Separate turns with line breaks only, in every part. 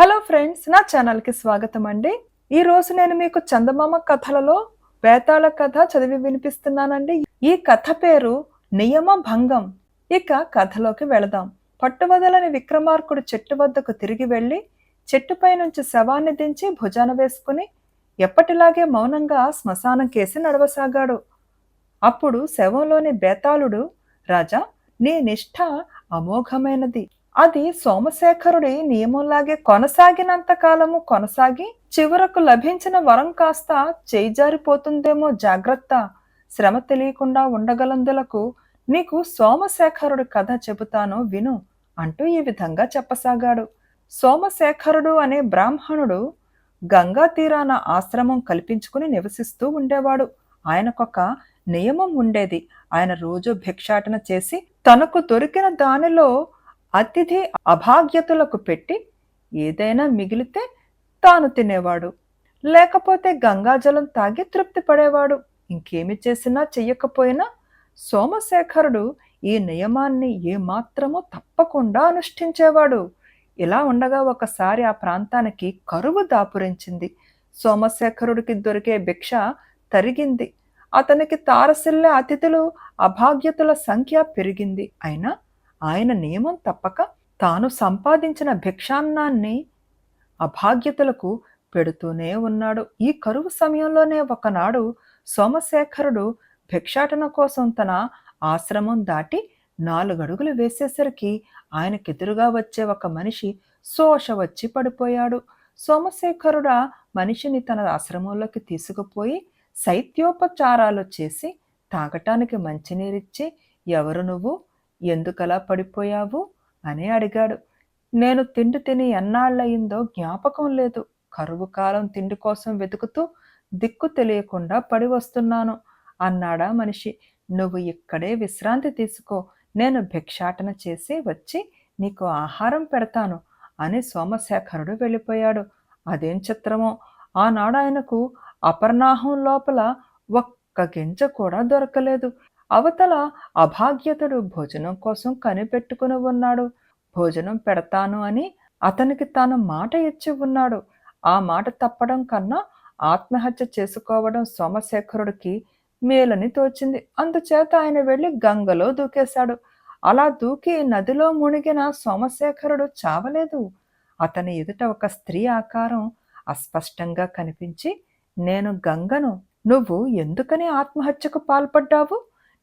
Hello friends నా ఛానల్కి స్వాగతం అండి. ఈ రోజు నేను మీకు చందమామ కథలలో వేతాళ కథ చదివి వినిపిస్తున్నానండి. ఈ కథ పేరు నియమ భంగం ఇక కథలోకి వెళదాం. పట్టువదలని విక్రమార్కుడు చెట్టు వద్దకు తిరిగి వెళ్ళి చెట్టుపై నుంచి శవాన్ని దించి భుజాన వేసుకుని ఎప్పటిలాగే మౌనంగా శ్మశానం కేసి నడవసాగాడు. అప్పుడు శవంలోని బేతాళుడు రాజా నీ నిష్ఠ అమోఘమైనది. అది సోమశేఖరుడి నియమంలాగే కొనసాగినంత కాలము కొనసాగి చివరకు లభించిన వరం కాస్త చేయిజారిపోతుందేమో జాగ్రత్త. శ్రమ తెలియకుండా ఉండగలందులకు నీకు సోమశేఖరుడి కథ చెబుతాను విను అంటూ ఈ విధంగా చెప్పసాగాడు. సోమశేఖరుడు అనే బ్రాహ్మణుడు గంగా తీరాన ఆశ్రమం కల్పించుకుని నివసిస్తూ ఉండేవాడు. ఆయనకొక నియమం ఉండేది. ఆయన రోజు భిక్షాటన చేసి తనకు దొరికిన దానిలో అతిథి అభాగ్యతలకు పెట్టి ఏదైనా మిగిలితే తాను తినేవాడు. లేకపోతే గంగాజలం తాగి తృప్తి పడేవాడు. ఇంకేమి చేసినా చెయ్యకపోయినా సోమశేఖరుడు ఈ నియమాన్ని ఏమాత్రమూ తప్పకుండా అనుష్ఠించేవాడు. ఇలా ఉండగా ఒకసారి ఆ ప్రాంతానికి కరువు దాపురించింది. సోమశేఖరుడికి దొరికే భిక్ష తరిగింది. అతనికి తారసిల్లే అతిథులు అభాగ్యతల సంఖ్య పెరిగింది. అయినా ఆయన నియమం తప్పక తాను సంపాదించిన భిక్షాన్నాన్ని అభాగ్యతలకు పెడుతూనే ఉన్నాడు. ఈ కరువు సమయంలోనే ఒకనాడు సోమశేఖరుడు భిక్షాటన కోసం తన ఆశ్రమం దాటి నాలుగడుగులు వేసేసరికి ఆయనకెదురుగా వచ్చే ఒక మనిషి శోష వచ్చి పడిపోయాడు. సోమశేఖరుడు మనిషిని తన ఆశ్రమంలోకి తీసుకుపోయి శైత్యోపచారాలు చేసి తాగటానికి మంచినీరిచ్చి ఎవరు నువ్వు? ఎందుకలా పడిపోయావు? అని అడిగాడు. నేను తిండి తిని ఎన్నాళ్ళయిందో జ్ఞాపకం లేదు. కరువు కాలం తిండి కోసం వెతుకుతూ దిక్కు తెలియకుండా పడి వస్తున్నాను అన్నాడా మనిషి. నువ్వు ఇక్కడే విశ్రాంతి తీసుకో. నేను భిక్షాటన చేసి వచ్చి నీకు ఆహారం పెడతాను అని సోమశేఖరుడు వెళ్ళిపోయాడు. అదేం చిత్రమో? ఆనాడు ఆయనకు అపర్ణాహం లోపల ఒక్క గింజ కూడా దొరకలేదు. అవతల అభాగ్యతడు భోజనం కోసం కనిపెట్టుకుని ఉన్నాడు. భోజనం పెడతాను అని అతనికి తాను మాట ఇచ్చి ఉన్నాడు. ఆ మాట తప్పడం కన్నా ఆత్మహత్య చేసుకోవడం సోమశేఖరుడికి మేలని తోచింది. అందుచేత ఆయన వెళ్ళి గంగలో దూకేశాడు. అలా దూకి నదిలో మునిగిన సోమశేఖరుడు చావలేదు. అతని ఎదుట ఒక స్త్రీ ఆకారం అస్పష్టంగా కనిపించి నేను గంగను నువ్వు ఎందుకని ఆత్మహత్యకు పాల్పడ్డావు?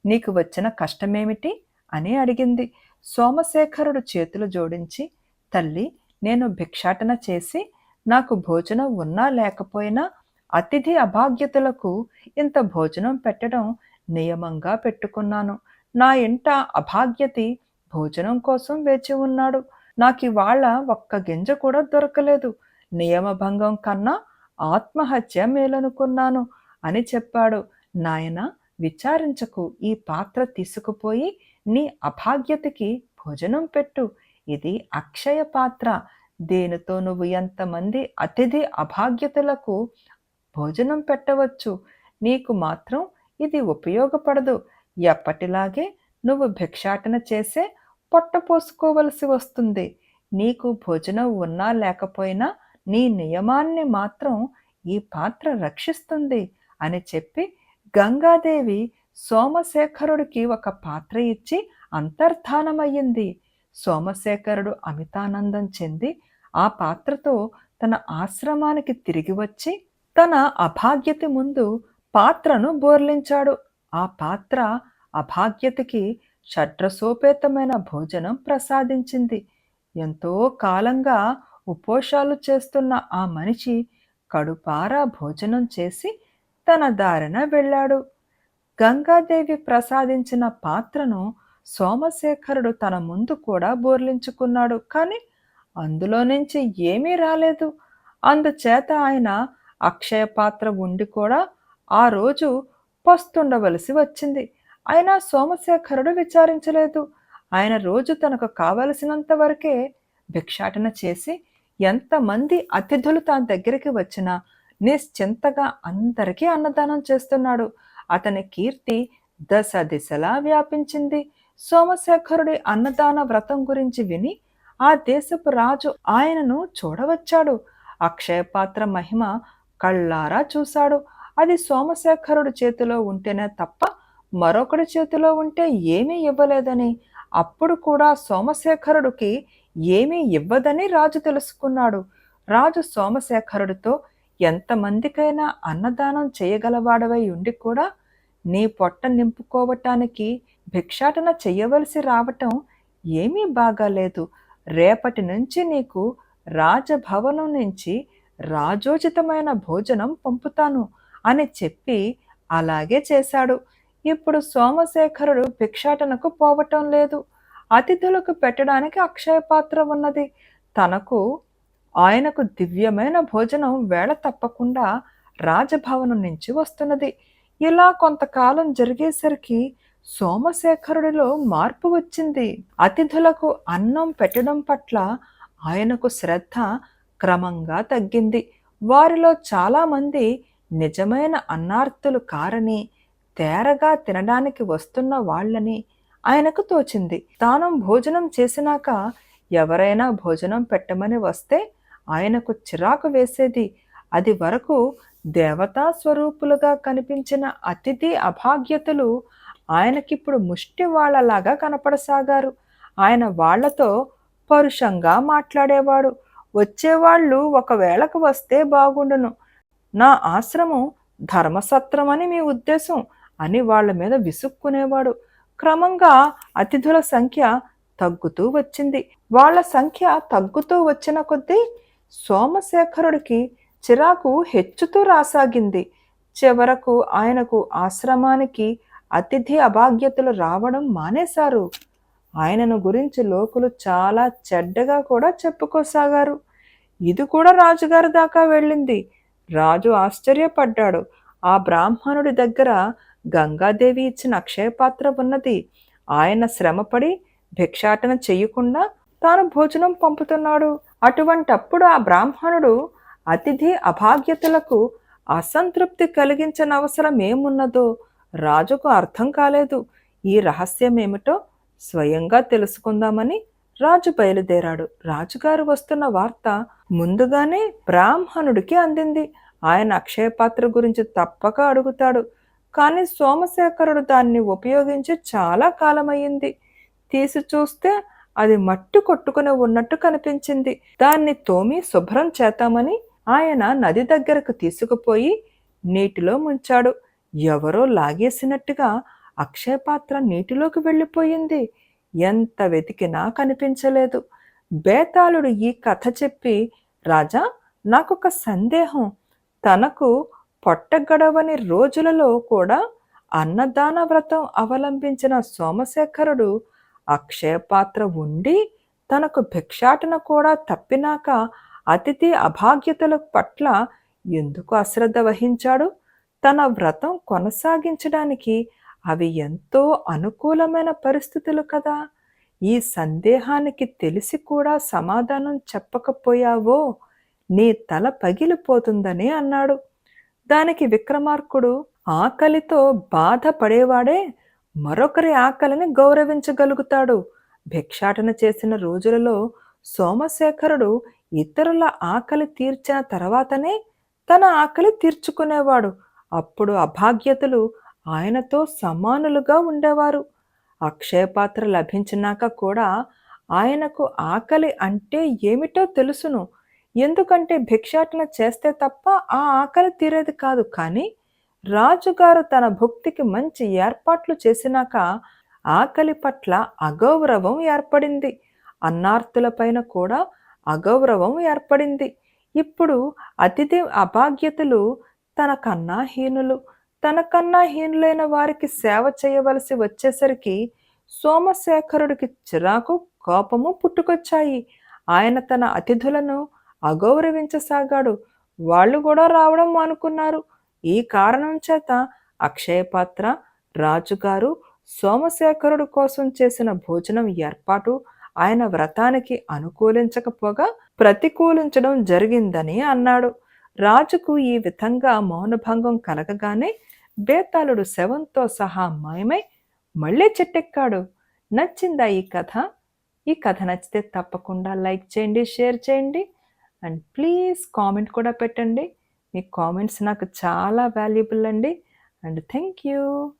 నీకు వచ్చిన కష్టమేమిటి? అని అడిగింది. సోమశేఖరుడు చేతులు జోడించి తల్లి నేను భిక్షాటన చేసి నాకు భోజనం ఉన్నా లేకపోయినా అతిథి అభాగ్యతలకు ఇంత భోజనం పెట్టడం నియమంగా పెట్టుకున్నాను. నా ఇంట అభాగ్యతి భోజనం కోసం వేచి ఉన్నాడు. నాకు ఇవాళ ఒక్క గింజ కూడా దొరకలేదు. నియమభంగం కన్నా ఆత్మహత్య మేలనుకున్నాను అని చెప్పాడు. నాయన విచారించకు ఈ పాత్ర తీసుకుపోయి నీ అభాగ్యతకి భోజనం పెట్టు. ఇది అక్షయ పాత్ర. దేనితో నువ్వు ఎంతమంది అతిథి అభాగ్యతలకు భోజనం పెట్టవచ్చు? నీకు మాత్రం ఇది ఉపయోగపడదు. ఎప్పటిలాగే నువ్వు భిక్షాటన చేసే పొట్ట పోసుకోవలసి వస్తుంది. నీకు భోజనం ఉన్నా లేకపోయినా నీ నియమాన్ని మాత్రం ఈ పాత్ర రక్షిస్తుంది అని చెప్పి గంగాదేవి సోమశేఖరుడికి ఒక పాత్ర ఇచ్చి అంతర్ధానమయ్యింది. సోమశేఖరుడు అమితానందం చెంది ఆ పాత్రతో తన ఆశ్రమానికి తిరిగి వచ్చి తన అభాగ్యత ముందు పాత్రను బోర్లించాడు. ఆ పాత్ర అభాగ్యతకి షడ్రసోపేతమైన భోజనం ప్రసాదించింది. ఎంతో కాలంగా ఉపోషాలు చేస్తున్న ఆ మనిషి కడుపారా భోజనం చేసి తన దారిన వెళ్ళాడు. గంగాదేవి ప్రసాదించిన పాత్రను సోమశేఖరుడు తన ముందు కూడా బోర్లించుకున్నాడు. కానీ అందులో నుంచి ఏమీ రాలేదు. అందుచేత ఆయన అక్షయ పాత్ర ఉండి కూడా ఆ రోజు పస్తుండవలసి వచ్చింది. అయినా సోమశేఖరుడు విచారించలేదు. ఆయన రోజు తనకు కావలసినంత వరకే భిక్షాటన చేసి ఎంతమంది అతిథులు తన దగ్గరికి వచ్చినా నిశ్చింతగా అందరికీ అన్నదానం చేస్తున్నాడు. అతని కీర్తి దశ దిశలా వ్యాపించింది. సోమశేఖరుడి అన్నదాన వ్రతం గురించి విని ఆ దేశపు రాజు ఆయనను చూడవచ్చాడు. అక్షయపాత్ర మహిమ కళ్ళారా చూశాడు. అది సోమశేఖరుడి చేతిలో ఉంటేనే తప్ప మరొకడి చేతిలో ఉంటే ఏమీ ఇవ్వలేదని. అప్పుడు కూడా సోమశేఖరుడికి ఏమీ ఇవ్వదని రాజు తెలుసుకున్నాడు. రాజు సోమశేఖరుడితో ఎంతమందికైనా అన్నదానం చేయగలవాడవై ఉండి కూడా నీ పొట్ట నింపుకోవటానికి భిక్షాటన చెయ్యవలసి రావటం ఏమీ బాగాలేదు. రేపటి నుంచి నీకు రాజభవనం నుంచి రాజోచితమైన భోజనం పంపుతాను అని చెప్పి అలాగే చేశాడు. ఇప్పుడు సోమశేఖరుడు భిక్షాటనకు పోవటం లేదు. అతిథులకు పెట్టడానికి అక్షయ పాత్ర ఉన్నది. తనకు ఆయనకు దివ్యమైన భోజనం వేళ తప్పకుండా రాజభవనం నుంచి వస్తున్నది. ఇలా కొంతకాలం జరిగేసరికి సోమశేఖరుడిలో మార్పు వచ్చింది. అతిథులకు అన్నం పెట్టడం పట్ల ఆయనకు శ్రద్ధ క్రమంగా తగ్గింది. వారిలో చాలామంది నిజమైన అన్నార్తులు కారని తేరగా తినడానికి వస్తున్న వాళ్ళని ఆయనకు తోచింది. తాను భోజనం చేసినాక ఎవరైనా భోజనం పెట్టమని వస్తే ఆయనకు చిరాకు వేసేది. అది వరకు దేవతా స్వరూపులుగా కనిపించిన అతిథి అభాగ్యతలు ఆయనకిప్పుడు ముష్టి వాళ్ళలాగా కనపడసాగారు. ఆయన వాళ్ళతో పరుషంగా మాట్లాడేవాడు. వచ్చేవాళ్ళు ఒకవేళకు వస్తే బాగుండును. నా ఆశ్రమం ధర్మసత్రం అని మీ ఉద్దేశం అని వాళ్ళ మీద విసుక్కునేవాడు. క్రమంగా అతిథుల సంఖ్య తగ్గుతూ వచ్చింది. వాళ్ళ సంఖ్య తగ్గుతూ వచ్చిన కొద్దీ సోమశేఖరుడికి చిరాకు హెచ్చుతూ రాసాగింది. చివరకు ఆయనకు ఆశ్రమానికి అతిథి అభాగ్యతలు రావడం మానేశారు. ఆయనను గురించి లోకులు చాలా చెడ్డగా కూడా చెప్పుకోసాగారు. ఇది కూడా రాజుగారి దాకా వెళ్ళింది. రాజు ఆశ్చర్యపడ్డాడు. ఆ బ్రాహ్మణుడి దగ్గర గంగాదేవి ఇచ్చిన అక్షయపాత్ర ఉన్నది. ఆయన శ్రమపడి భిక్షాటన చేయకుండా తాను భోజనం పంపుతున్నాడు. అటువంటప్పుడు ఆ బ్రాహ్మణుడు అతిథి అభాగ్యతలకు అసంతృప్తి కలిగించిన అవసరం ఏమున్నదో రాజుకు అర్థం కాలేదు. ఈ రహస్యం ఏమిటో స్వయంగా తెలుసుకుందామని రాజు బయలుదేరాడు. రాజుగారు వస్తున్న వార్త ముందుగానే బ్రాహ్మణుడికి అందింది. ఆయన అక్షయపాత్ర గురించి తప్పక అడుగుతాడు. కానీ సోమశేఖరుడు దాన్ని ఉపయోగించి చాలా కాలమయ్యింది. తీసి చూస్తే అది మట్టు కొట్టుకుని ఉన్నట్టు కనిపించింది. దాన్ని తోమి శుభ్రం చేద్దామని ఆయన నది దగ్గరకు తీసుకుపోయి నీటిలో ముంచాడు. ఎవరో లాగేసినట్టుగా అక్షయపాత్ర నీటిలోకి వెళ్ళిపోయింది. ఎంత వెతికినా కనిపించలేదు. బేతాళుడు ఈ కథ చెప్పి రాజా నాకొక సందేహం. తనకు పొట్టగడవని రోజులలో కూడా అన్నదాన వ్రతం అవలంబించిన సోమశేఖరుడు అక్షయపాత్ర ఉండి తనకు భిక్షాటన కూడా తప్పినాక అతిథి అభాగ్యతల పట్ల ఎందుకు అశ్రద్ధ వహించాడు? తన వ్రతం కొనసాగించడానికి అవి ఎంతో అనుకూలమైన పరిస్థితులు కదా. ఈ సందేహానికి తెలిసి కూడా సమాధానం చెప్పకపోయావో? నీ తల పగిలిపోతుందని అన్నాడు. దానికి విక్రమార్కుడు ఆకలితో బాధపడేవాడే మరొకరి ఆకలిని గౌరవించగలుగుతాడు. భిక్షాటన చేసిన రోజులలో సోమశేఖరుడు ఇతరుల ఆకలి తీర్చిన తర్వాతనే తన ఆకలి తీర్చుకునేవాడు. అప్పుడు అభాగ్యతలు ఆయనతో సమానులుగా ఉండేవారు. అక్షయపాత్ర లభించినాక కూడా ఆయనకు ఆకలి అంటే ఏమిటో తెలుసును. ఎందుకంటే భిక్షాటన చేస్తే తప్ప ఆ ఆకలి తీరేది కాదు. కానీ రాజుగారు తన భక్తికి మంచి ఏర్పాట్లు చేసినాక ఆకలి పట్ల అగౌరవం ఏర్పడింది. అన్నార్తులపైన కూడా అగౌరవం ఏర్పడింది. ఇప్పుడు అతిథి అభాగ్యతలు తన కన్నా హీనులు తనకన్నా హీనులైన వారికి సేవ చేయవలసి వచ్చేసరికి సోమశేఖరుడికి చిరాకు కోపము పుట్టుకొచ్చాయి. ఆయన తన అతిథులను అగౌరవించసాగాడు. వాళ్ళు కూడా రావడం మానుకున్నారు. ఈ కారణం చేత అక్షయపాత్ర రాజుగారు సోమశేఖరుడు కోసం చేసిన భోజనం ఏర్పాటు ఆయన వ్రతానికి అనుకూలించకపోగా ప్రతికూలించడం జరిగిందని అన్నాడు. రాజుకు ఈ విధంగా మౌనభంగం కలగగానే బేతాళుడు శవంతో సహా మాయమై మళ్ళీ చెట్టెక్కాడు. నచ్చిందా ఈ కథ? ఈ కథ నచ్చితే తప్పకుండా లైక్ చేయండి షేర్ చేయండి. అండ్ ప్లీజ్ కామెంట్ కూడా పెట్టండి. మీ కామెంట్స్ నాకు చాలా వాల్యుబుల్ అండి. And thank you.